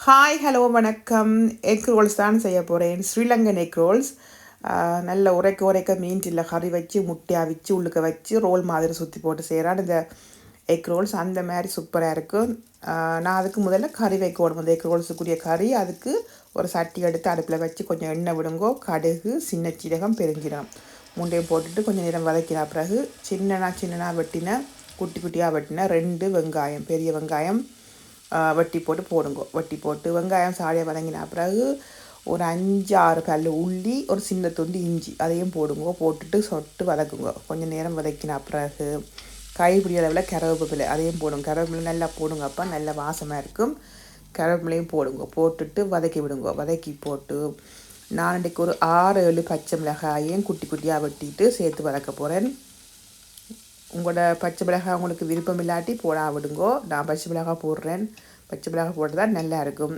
Hi hello வணக்கம். Egg rolls தான் செய்ய போகிறேன் ஸ்ரீலங்கன் எக் ரோல்ஸ் நல்ல உரைக்க உரைக்க இல்லை கறி வச்சு முட்டையாக வச்சு உள்ளுக்க வச்சு ரோல் மாதிரி சுற்றி போட்டு செய்கிறான் இந்த எக் ரோல்ஸ் அந்த மாதிரி சூப்பராக இருக்கும் நான் அதுக்கு முதல்ல கறி வைக்க வைக்கணும் அந்த எக் ரோல்ஸுக்குரிய கறி அதுக்கு ஒரு சட்டி எடுத்து அடுப்பில் வச்சு கொஞ்சம் எண்ணெய் விடுங்கோ கடுகு சின்ன சீரகம் பெருஞ்சீரகம் மூண்டையும் போட்டுட்டு கொஞ்சம் நேரம் வதக்கின பிறகு சின்னனா சின்னனா வெட்டின குட்டி குட்டியாக வெட்டின ரெண்டு வெங்காயம் பெரிய வெங்காயம் வெட்டி போட்டு போடுங்க வெட்டி போட்டு வெங்காயம் சாடியை வதங்கின பிறகு ஒரு அஞ்சு ஆறு கல் உள்ளி ஒரு சின்ன துண்டு இஞ்சி அதையும் போடுங்க போட்டுட்டு சொட்டு வதக்குங்க கொஞ்சம் நேரம் வதக்கின பிறகு கைப்பிடி அளவில் கருவேப்பிலை அதையும் போடுங்க கருவேப்பிலை நல்லா போடுங்க அப்போ நல்ல வாசமாக இருக்கும் கருவேப்பிலையும் போடுங்க போட்டுட்டு வதக்கி விடுங்க வதக்கி போட்டு நான் இன்றைக்கு ஒரு ஆறு ஏழு பச்சை மிளகாயையும் குட்டி குட்டியாக வெட்டிட்டு சேர்த்து வதக்க போகிறேன் உங்களோட பச்சை மிளகாய் உங்களுக்கு விருப்பம் இல்லாட்டி போடா விடுங்கோ. நான் பச்சை மிளகாய் போடுறேன். பச்சை மிளகாய் போட்டு தான் நல்லா இருக்கும்.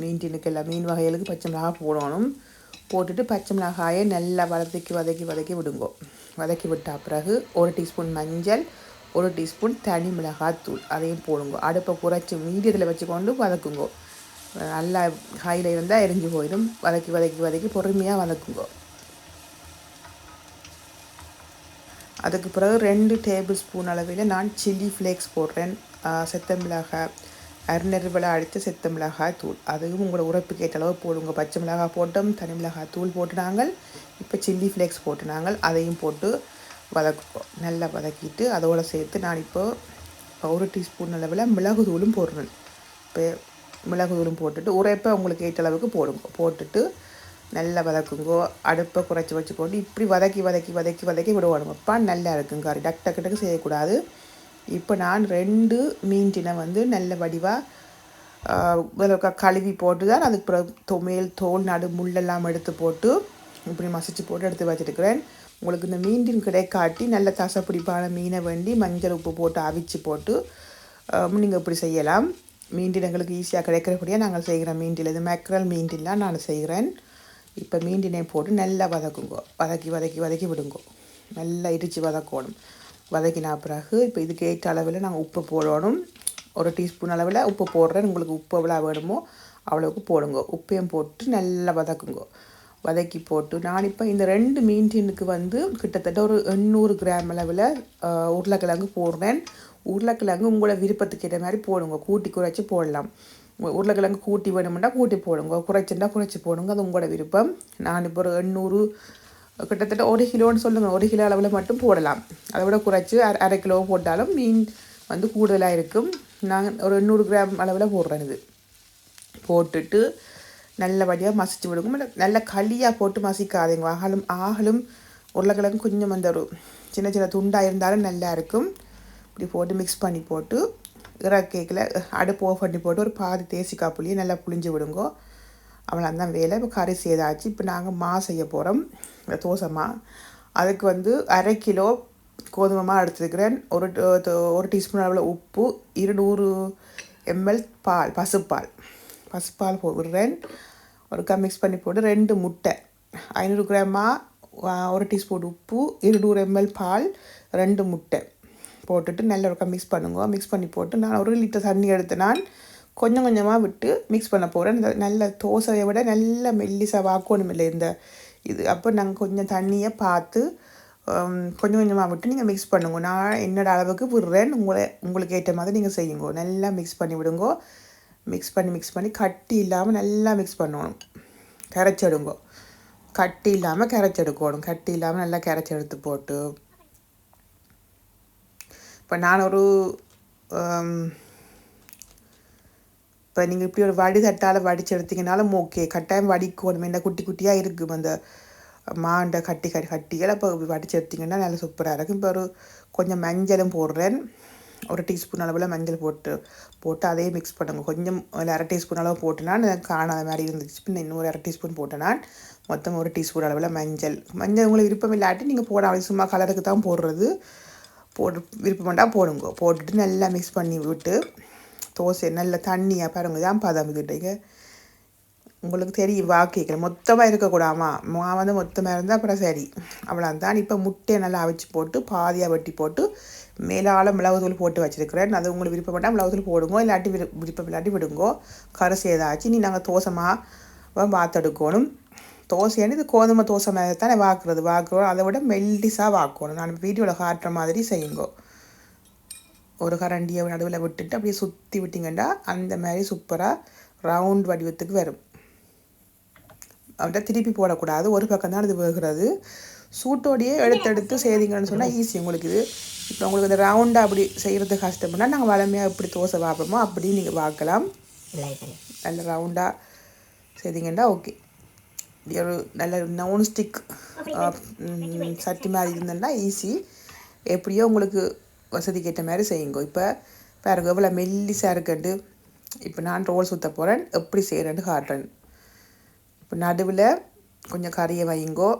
மீன் டின்னுக்கு எல்லாம் மீன் வகைகளுக்கு பச்சை மிளகாய் போடணும். போட்டுட்டு பச்சை மிளகாயை நல்லா வதக்கி வதக்கி வதக்கி விடுங்கோ. வதக்கி விட்ட பிறகு ஒரு டீஸ்பூன் மஞ்சள் ஒரு டீஸ்பூன் தனி மிளகாய் தூள் அதையும் போடுங்க. அடுப்பை குறைச்சி மீடியத்தில் வச்சுக்கொண்டு வதக்குங்கோ. நல்லா ஹையில் இருந்தால் எரிஞ்சு போயிடும். வதக்கி வதக்கி வதக்கி பொறுமையாக வதக்குங்கோ. அதுக்கு பிறகு ரெண்டு டேபிள் ஸ்பூன் அளவில் நான் சில்லி ஃப்ளேக்ஸ் போடுறேன். செத்த மிளகாய் அருநெருவில் அடித்த செத்த மிளகாய் தூள். அதுவும் உங்களோட உரைப்புக்கு ஏற்ற அளவு போடுங்க. பச்சை மிளகாய் போட்டோம் தனி மிளகாய் தூள் போட்டு நாங்கள் இப்போ சில்லி ஃப்ளேக்ஸ் போட்டு நாங்கள் அதையும் போட்டு வதக்குவோம். நல்லா வதக்கிட்டு அதோடு சேர்த்து நான் இப்போ ஒரு டீஸ்பூன் அளவில் மிளகு தூளும் போடுறேன். இப்போ மிளகு தூளும் போட்டுட்டு உரைப்பை உங்களுக்கு ஏற்ற அளவுக்கு போடுங்க. போட்டுட்டு நல்லா வதக்குங்கோ அடுப்பை குறைச்சி வச்சுக்கொண்டு இப்படி வதக்கி வதக்கி வதக்கி வதக்கி விடுவானுங்க அப்பா நல்லா இருக்குங்க. கறி டக் டக்கு டக்கு செய்யக்கூடாது. இப்போ நான் ரெண்டு மீன்டினை வந்து நல்ல வடிவாக கழுவி போட்டு தான் அதுக்கு பிறகு தொ- மேல் தோல் நடு முள்ளெல்லாம் எடுத்து போட்டு இப்படி மசிச்சு போட்டு எடுத்து வச்சுருக்கிறேன். உங்களுக்கு இந்த மீன் கிடைக்காட்டி நல்ல தசை பிடிப்பான மீனை வேண்டி மஞ்சள் உப்பு போட்டு அவிச்சு போட்டு நீங்கள் இப்படி செய்யலாம். மீன்டில் எங்களுக்கு ஈஸியாக கிடைக்கிறபடியாக நாங்கள் செய்கிறோம் மீன்டில். இது மேக்ரல் மீன்டிலாம் நான் செய்கிறேன். இப்போ மீண்டினை போட்டு நல்லா வதக்குங்க. வதக்கி வதக்கி வதக்கி விடுங்க. நல்லா இடித்து வதக்கணும். வதக்கின பிறகு இப்போ இதுக்கு ஏற்ற அளவில் நாங்கள் உப்பு போடணும். ஒரு டீஸ்பூன் அளவில் உப்பு போடுறேன். உங்களுக்கு உப்பு எவ்வளோ வேணுமோ அவ்வளோக்கு போடுங்க. உப்பையும் போட்டு நல்லா வதக்குங்க. வதக்கி போட்டு நான் இப்போ இந்த ரெண்டு மீன் வந்து கிட்டத்தட்ட ஒரு எண்ணூறு கிராம் அளவில் உருளைக்கிழங்கு போடுறேன். உருளைக்கிழங்கு உங்களோட விருப்பத்துக்கு ஏற்ற மாதிரி போடுங்க. கூட்டி குறைச்சி போடலாம். உருளைக்கிழங்கு கூட்டி வேணுமெண்டா கூட்டி போடுங்க. குறைச்சுண்டா குறைச்சி போடுங்க. அது உங்களோட விருப்பம். நான் இப்போ ஒரு எண்ணூறு கிட்டத்தட்ட ஒரு கிலோன்னு சொல்லுங்கள் ஒரு கிலோ அளவில் மட்டும் போடலாம். அதை விட குறைச்சி அரை அரை கிலோ போட்டாலும் மீன் வந்து கூடுதலாக இருக்கும். நான் ஒரு எண்ணூறு கிராம் அளவில் போடுறேன் இது. போட்டுட்டு நல்லபடியாக மசிச்சு விடுங்க. நல்ல- நல்ல களியாக போட்டு மசிக்காதீங்க. ஆகலும் ஆகலும் உருளைக்கிழங்கு கொஞ்சம் அந்த ஒரு சின்ன சின்ன துண்டாக இருந்தாலும் நல்லா இருக்கும். இப்படி போட்டு மிக்ஸ் பண்ணி போட்டு இறக்கேக்கில் அடுப்பு ஓஃப் பண்ணி போட்டு ஒரு பாதி தேசிக்காய் புளியை நல்லா புளிஞ்சு விடுங்கோ. அவ்வளோதான் வேலை. இப்போ கறி செய்தாச்சு. இப்போ நாங்கள் மா செய்ய போகிறோம் தோசை மா. அதுக்கு வந்து அரை கிலோ கோதுமை மா எடுத்துக்கிறேன். ஒரு ஒரு டீஸ்பூன் அளவில் உப்பு இருநூறு எம்எல் பால் பசுப்பால். பசுப்பால் போடுறேன். ஒருக்கா மிக்ஸ் பண்ணி போட்டு ரெண்டு முட்டை. ஐநூறு கிராமா ஒரு டீஸ்பூன் உப்பு இருநூறு எம்எல் பால் ரெண்டு முட்டை. போட்டுட்டு நல்ல ஒருக்கா மிக்ஸ் பண்ணுங்க. மிக்ஸ் பண்ணி போட்டு நான் ஒரு லிட்டர் தண்ணி எடுத்து நான் கொஞ்சம் கொஞ்சமாக விட்டு மிக்ஸ் பண்ண போகிறேன் இந்த நல்ல தோசையை விட நல்ல மெல்லிசாக வாக்கணும் இல்லை இந்த இது. அப்போ நாங்கள் கொஞ்சம் தண்ணியை பார்த்து கொஞ்சம் கொஞ்சமாக விட்டு நீங்கள் மிக்ஸ் பண்ணுங்க. நான் என்னோட அளவுக்கு விடுறேன். உங்களை உங்களுக்கு ஏற்ற மாதிரி நீங்கள் செய்யுங்க. நல்லா மிக்ஸ் பண்ணி விடுங்க. மிக்ஸ் பண்ணி மிக்ஸ் பண்ணி கட்டி இல்லாமல் நல்லா மிக்ஸ் பண்ணணும். கரைச்செடுங்கோ கட்டி இல்லாமல் கரைச்செடுக்கணும் கட்டி இல்லாமல் நல்லா கரைச்செடுத்து போட்டு இப்போ நான் ஒரு இப்போ நீங்கள் இப்படி ஒரு வடி தட்டால் வடிச்சு எடுத்தீங்கனாலும் ஓகே கட்டாயம் வடிக்கணும். என்ன குட்டி குட்டியாக இருக்கும். அந்த மாண்டை கட்டி கட்டி கட்டிகள் அப்போ வடிச்சு எடுத்தீங்கன்னா நல்லா சூப்பராக இருக்கும். இப்போ ஒரு கொஞ்சம் மஞ்சளும் போடுறேன். ஒரு டீஸ்பூன் அளவில் மஞ்சள் போட்டு போட்டு அதையும் மிக்ஸ் பண்ணுங்க. கொஞ்சம் ஒரு அரை டீஸ்பூன் அளவு போட்டுனா எனக்கு காணாத மாதிரி இருந்துச்சு. பின்ன இன்னும் ஒரு அரை டீஸ்பூன் போட்டேனா மொத்தம் ஒரு டீஸ்பூன் அளவில் மஞ்சள். மஞ்சள் உங்களுக்கு விருப்பம் இல்லாட்டி நீங்கள் போட சும்மா கலருக்கு தான் போடுறது. போட்டு விருப்பம்டா போடுங்க. போட்டுட்டு நல்லா மிக்ஸ் பண்ணி விட்டு தோசை நல்ல தண்ணியாக பாருங்க தான் பதம் கிட்டீங்க உங்களுக்கு தெரியும் வாக்கைகள் மொத்தமாக இருக்கக்கூடாமா? மா வந்து மொத்தமாக இருந்தால் அப்புறம் சரி. அவ்வளோதான் இப்போ முட்டையை நல்லா அவிச்சு போட்டு பாதியாக வெட்டி போட்டு மேலால் மிளகுத்தூள் போட்டு வச்சுருக்கிறேன். அது உங்களுக்கு விருப்பப்பட்டால் மிளகுத்தூள் போடுங்க இல்லாட்டி விரு விருப்பம் இல்லாட்டி விடுங்கோ. கரைசி ஏதாச்சும் நீ நாங்கள் தோசமாக வாத்தெடுக்கணும். தோசைன்னு இது கோதுமை தோசை மாதிரி தானே வாக்குறது. வாக்குறோம். அதை விட மெல்லிஸாக வாக்கணும் நான் வீடியோவில் காட்டுற மாதிரி செய்யுங்கோ. ஒரு கரண்டியை நடுவில் விட்டுட்டு அப்படியே சுற்றி விட்டிங்கன்னா அந்த மாதிரி சூப்பராக ரவுண்ட் வடிவத்துக்கு வரும். அவன்கிட்ட திருப்பி போடக்கூடாது. ஒரு பக்கம் தான் இது வேகிறது. சூட்டோடையே எடுத்தெடுத்து செய்தீங்கன்னு சொன்னால் ஈஸி உங்களுக்கு இது. இப்போ உங்களுக்கு இந்த ரவுண்டாக அப்படி செய்கிறது கஷ்டம்னா நாங்கள் வளமையாக எப்படி தோசை பார்ப்போமோ அப்படி நீங்கள் பார்க்கலாம் நல்ல ரவுண்டாக செய்தீங்கன்னா ஓகே ஒரு நல்ல நான் ஸ்டிக் சட்டி மாதிரி இருந்ததுன்னா ஈஸி எப்படியோ உங்களுக்கு வசதிக்கு ஏற்ற மாதிரி செய்யுங்க. இப்போ பாருங்க எவ்வளோ மெல்லிசாக இருக்கட்டு இப்போ நான் ரோல் சுற்ற போகிறேன் எப்படி செய்கிறேன்னு காட்டுறேன். இப்போ நடுவில் கொஞ்சம் கறியை வைங்கோ.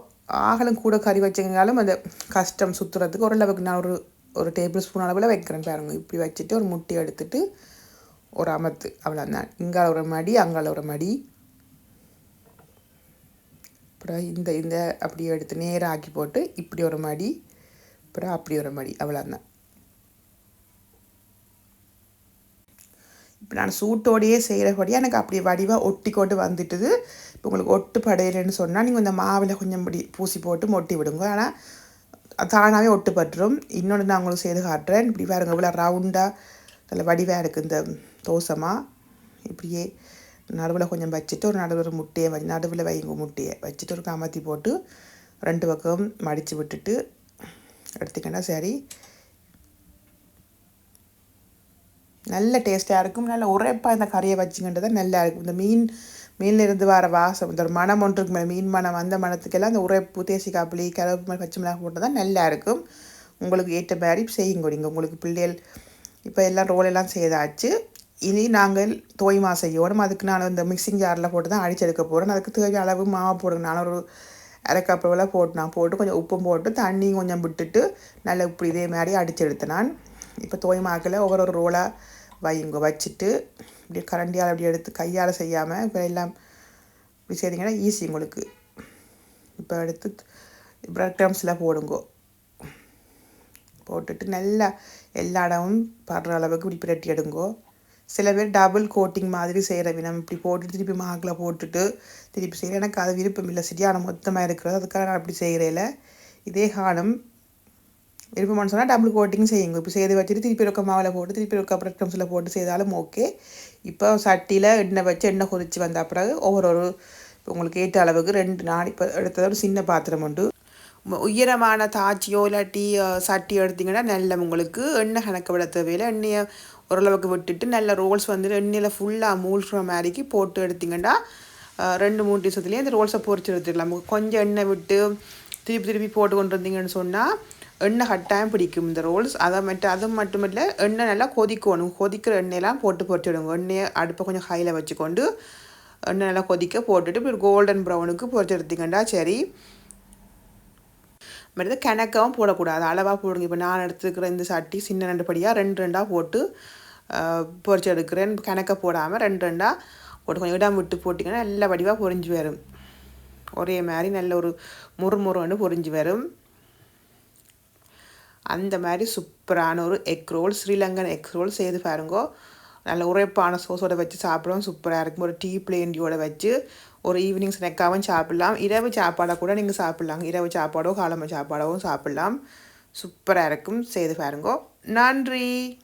ஆகலும் கூட கறி வச்சுங்கனாலும் அந்த கஷ்டம் சுற்றுறதுக்கு ஓரளவுக்கு நான் ஒரு ஒரு டேபிள் ஸ்பூன் அளவில் வைக்கிறேன் பாருங்க. இப்படி வச்சுட்டு ஒரு முட்டை எடுத்துட்டு ஒரு அமர்த்து. அவ்வளோதான் இங்கால ஒரு மடி அங்கால ஒரு மடி. அப்புறம் இந்த இந்த அப்படியே எடுத்து நேராக ஆக்கி போட்டு இப்படி ஒரு மடி அப்புறம் அப்படி ஒரு மடி அவ்வளோதான் இப்போ நான் சூட்டோடையே செய்கிறபடியாக எனக்கு அப்படி வடிவாக ஒட்டி கொண்டு வந்துட்டுது. இப்போ உங்களுக்கு ஒட்டு படையலைன்னு சொன்னால் நீங்கள் இந்த மாவில் கொஞ்சம் இப்படி பூசி போட்டு மொட்டி விடுங்க. ஆனால் தானாகவே ஒட்டு பட்டுரும். இன்னொன்று நான் உங்களுக்கு செய்து காட்டுறேன். இப்படி பாருங்க இவ்வளோ ரவுண்டாக நல்ல வடிவாக இருக்குது இந்த தோசமாக இப்படியே நடுவில் கொஞ்சம் வச்சுட்டு ஒரு நடுவில் ஒரு முட்டையை வச்சு நடுவில் வைங்க முட்டையை வச்சுட்டு ஒரு கமத்தி போட்டு ரெண்டு பக்கம் மடித்து விட்டுட்டு எடுத்துக்கிட்டா சரி. நல்ல டேஸ்ட்டாக இருக்கும். நல்ல உரைப்பாக இந்த கறியை தான் நல்லா இருக்கும். இந்த மீன் மீனில் இருந்து வர வாசம் இந்த ஒரு மனம் ஒன்று இருக்கு மீன் மனம் அந்த மனத்துக்கெல்லாம் அந்த உரைப்பு தேசிக்காப்புளி காப்பிளி கருவேப்பு பச்சை மிளகாய் போட்டு தான் நல்லா இருக்கும். உங்களுக்கு ஏற்ற மாதிரி செய்யுங்க. நீங்கள் உங்களுக்கு பிள்ளைகள் இப்போ எல்லாம் ரோல் எல்லாம் செய்தாச்சு. இனி நாங்கள் தோய்மா செய்யணும் அதுக்கு நான் இந்த மிக்சிங் ஜாரில் போட்டு தான் அடிச்செடுக்க போகிறேன் அதுக்கு தேவையான அளவு மாவு போடுங்க நான் ஒரு அரை போட்டு நான் போட்டு கொஞ்சம் உப்பும் போட்டு தண்ணியும் கொஞ்சம் விட்டுட்டு நல்லா இப்படி இதே மாதிரி அடித்து நான். இப்போ தோய்மாக்கில் ஒவ்வொரு ஒரு ரோலாக வைங்க வச்சுட்டு இப்படி கரண்டியால் அப்படி எடுத்து கையால் செய்யாமல் இப்போ எல்லாம் இப்படி செய்தீங்கன்னா ஈஸி உங்களுக்கு. இப்போ எடுத்து ப்ரெட் க்ரம்ஸில் போடுங்கோ. போட்டுட்டு நல்லா எல்லா இடமும் படுற அளவுக்கு இப்படி பிரட்டி எடுங்கோ. சில பேர் டபுள் கோட்டிங் மாதிரி செய்கிற வினம். இப்படி போட்டுட்டு திருப்பி மாக்கில் போட்டுட்டு திருப்பி செய்கிற எனக்கு அது விருப்பம் இல்லை. சரியான மொத்தமாக இருக்கிறது. அதுக்காக நான் அப்படி செய்கிறேல இதே காலம் விருப்பம்னு சொன்னால் டபுள் கோட்டிங் செய்யுங்க. இப்போ செய்து வச்சுட்டு திருப்பி இருக்க மாவில் போட்டு திருப்பி இருக்க பிரெட் க்ரம்ஸில் போட்டு செய்தாலும் ஓகே இப்போ சட்டியில் எண்ணெய் வச்சு எண்ணெய் கொதிச்சு வந்த பிறகு ஒவ்வொரு ஒரு உங்களுக்கு ஏற்ற அளவுக்கு ரெண்டு நாள் இப்போ எடுத்ததோட ஒரு சின்ன பாத்திரம் உண்டு. உயரமான தாச்சியோ இல்லாட்டி சட்டி எடுத்திங்கன்னா நல்ல உங்களுக்கு எண்ணெய் கணக்கு விட தேவையில்லை. எண்ணெயை ஓரளவுக்கு விட்டுட்டு நல்ல ரோல்ஸ் வந்து எண்ணெயில் ஃபுல்லாக மூழ்கிற மாதிரிக்கு போட்டு எடுத்திங்கன்னா ரெண்டு மூணு நிமிஷத்துலேயே அந்த ரோல்ஸை பொறிச்சு எடுத்துக்கலாம். கொஞ்சம் எண்ணெய் விட்டு திருப்பி திருப்பி போட்டு கொண்டு வந்தீங்கன்னு சொன்னால் எண்ணெய் கட்டாயம் பிடிக்கும் இந்த ரோல்ஸ். அதை மட்டும் அது மட்டும் இல்லை எண்ணெய் நல்லா கொதிக்கணும். கொதிக்கிற எண்ணெயெல்லாம் போட்டு பொறிச்சிடுங்க எண்ணெயை அடுப்பை கொஞ்சம் ஹையில் வச்சுக்கொண்டு எண்ணெய் நல்லா கொதிக்க போட்டுட்டு இப்படி கோல்டன் ப்ரௌனுக்கு பொறிச்சு எடுத்திங்கன்னா சரி மறுது கிணக்கவும் போடக்கூடாது. அளவாக போடுங்க. இப்போ நான் எடுத்துக்கிற இந்த சட்டி சின்ன ரெண்டு படியாக ரெண்டு ரெண்டாக போட்டு பொறிச்சு எடுக்கிறேன் கிணக்க போடாமல் ரெண்டு ரெண்டாக போட்டு கொஞ்சம் இடம் விட்டு போட்டிங்கன்னா நல்ல வடிவாக பொறிஞ்சு வரும். ஒரே மாதிரி நல்ல ஒரு முறுமுறுன்னு பொறிஞ்சு வரும். அந்த மாதிரி சூப்பரான ஒரு egg roll Sri Lankan egg roll செய்து பாருங்கோ. நல்ல உரைப்பான சோஸோட வச்சு சாப்பிடவும். சூப்பராக இருக்கும். ஒரு டீ பிளேண்டியோட வச்சு ஒரு ஈவினிங் ஸ்நாக்காகவும் சாப்பிட்லாம். இரவு சாப்பாடாக கூட நீங்கள் சாப்பிட்லாங்க இரவு சாப்பாடோ காலமை சாப்பாடாகவும் சாப்பிட்லாம். சூப்பராக இருக்கும். செய்து பாருங்கோ. நன்றி.